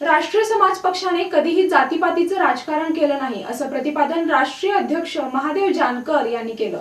राष्ट्रीय समाज पक्षाने कधीही जातीपातीचं राजकारण केलं नाही असं प्रतिपादन राष्ट्रीय अध्यक्ष महादेव जानकर यांनी केलं.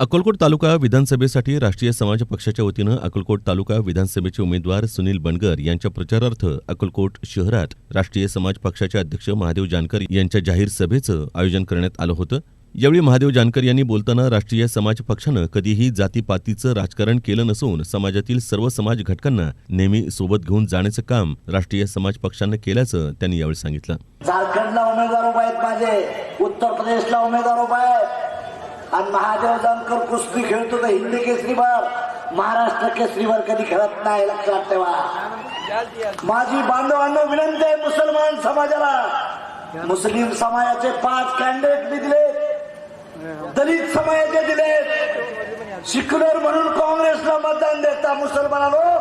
अकोलकोट तालुका विधानसभेसाठी राष्ट्रीय समाज पक्षाच्या वतीनं अकोलकोट तालुका विधानसभेचे उमेदवार सुनील बनगर यांच्या प्रचारार्थ अकोलकोट शहरात राष्ट्रीय समाज पक्षाचे अध्यक्ष महादेव जानकर यांच्या जाहीर सभेचं आयोजन करण्यात आलं होतं. यावेळी महादेव जानकर यांनी बोलताना राष्ट्रीय समाज पक्षानं कधीही जातीपातीचं राजकारण केलं नसून समाजातील सर्व समाज घटकांना नेहमी सोबत घेऊन जाण्याचं काम राष्ट्रीय समाज पक्षानं केल्याचं त्यांनी यावेळी सांगितलं. झारखंडला उमेदवार उभा आहेत माझे उत्तर प्रदेशला उमेदवार उभा आहेत. आणि महादेव जानकर कुस्ती खेळतो तर हिंदी केसरीवर महाराष्ट्र केसरीवर कधी खेळत नाही लक्षात ठेवा. माझी बांधवांना विनंती आहे मुसलमान समाजाला. मुस्लिम समाजाचे पाच कॅन्डिडेट मी दिले दलित समाजाचे दिले. सिक्युलर म्हणून काँग्रेसला मतदान देता मुसलमानानो.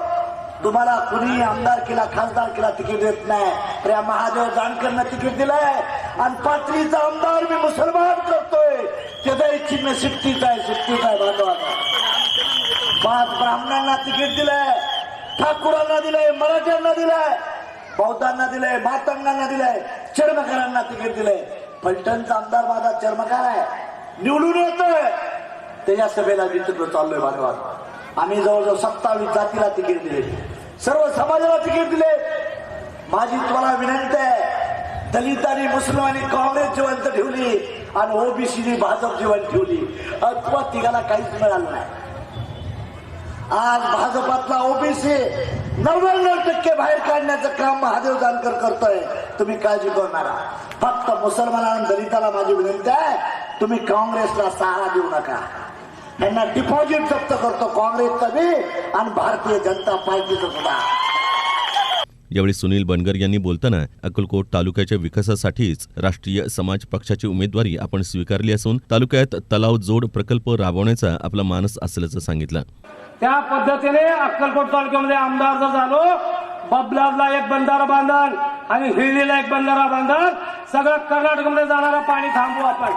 तुम्हाला कुणी आमदार केला खासदार केला तिकीट देत नाही. तर महादेव जानकरनं तिकीट दिलंय. आणि पाचवीचा आमदार मी मुसलमान करतोय. त्याचं चिन्ह शिफ्टीचं आहे शिफ्टीचं आहे बांधवाचा पाच ब्राह्मणांना तिकीट दिलंय. ठाकूरांना दिलंय मराठ्यांना दिलंय. बौद्धांना दिलंय मातंगांना दिलंय चर्मकारांना तिकीट दिलंय. फलटणचा आमदार माझा चर्मकार आहे. निवडून येतोय. त्याच्या सभेला मी तिकडे चाललोय भागवान आम्ही जवळजवळ सत्तावीस जातीला तिकीट दिले. सर्व समाजाला तिकीट दिले. माझी तुम्हाला विनंती आहे दलित आणि काँग्रेस जिवंत ठेवली आणि ओबीसीनी भाजप जिवंत ठेवली. अथवा तिघाला काहीच मिळालं नाही. आज भाजपातला ओबीसी नव्याण्णव टक्के बाहेर काढण्याचं काम महादेव जानकर करतोय. तुम्ही काळजी करू फक्त मुसलमाना दलिताला माझी विनंती आहे तुम्ही काँग्रेसला सहारा देऊ नका. त्यांना डिपॉझिट जप्त करतो काँग्रेसचा बी आणि भारतीय जनता पार्टीचं सुद्धा. यावेळी सुनील बनगर यांनी बोलताना अक्कलकोट तालुक्याच्या विकासासाठीच राष्ट्रीय समाज पक्षाची उमेदवारी आपण स्वीकारली असून तालुक्यात तलाव जोड प्रकल्प राबवण्याचा आपला मानस असल्याचं सांगितलं. त्या पद्धतीने अक्कलकोट तालुक्यामध्ये आमदार जर झालो बबलाजला एक बंधारा बांधल आणि हिरडीला एक बंधारा बांधल सगळं कर्नाटकमध्ये जाणारं पाणी थांबू आपण.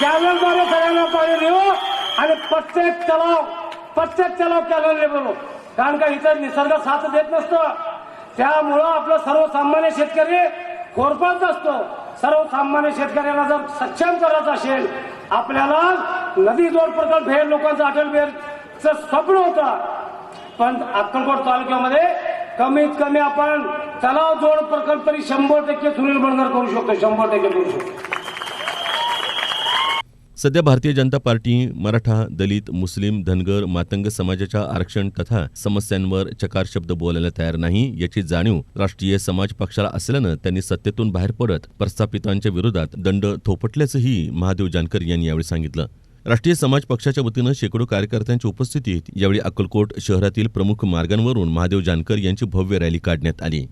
कॅनलद्वारे सगळ्यांना पाणी देऊ आणि प्रत्येक तलाव प्रत्येक तलाव कॅनलने बोलू कारण का इथं निसर्ग साथ देत नसतं. त्यामुळं आपलं सर्वसामान्य शेतकरी कोरपात असतो. सर्वसामान्य शेतकऱ्यांना जर सक्षम करायचं असेल आपल्याला नदी जोड प्रकल्प हे लोकांचं अटल बिहारचं स्वप्न होतं. पण अक्कलकोट तालुक्यामध्ये कमीत कमी आपण तलाव जोड प्रकल्प तरी शंभर टक्के सुनील बनगर करू शकतो शंभर टक्के करू शकतो. सध्या भारतीय जनता पार्टी मराठा दलित मुस्लिम धनगर मातंग समाजाच्या आरक्षण तथा समस्यांवर चकार शब्द बोलायला तयार नाही याची जाणीव राष्ट्रीय समाज पक्षाला असल्यानं त्यांनी सत्तेतून बाहेर पडत प्रस्थापितांच्या विरोधात दंड थोपटल्याचंही महादेव जानकर यांनी यावेळी सांगितलं. राष्ट्रीय समाज पक्षाच्या वतीनं शेकडो कार्यकर्त्यांच्या उपस्थितीत यावेळी अक्कलकोट शहरातील प्रमुख मार्गांवरून महादेव जानकर यांची भव्य रॅली काढण्यात आली.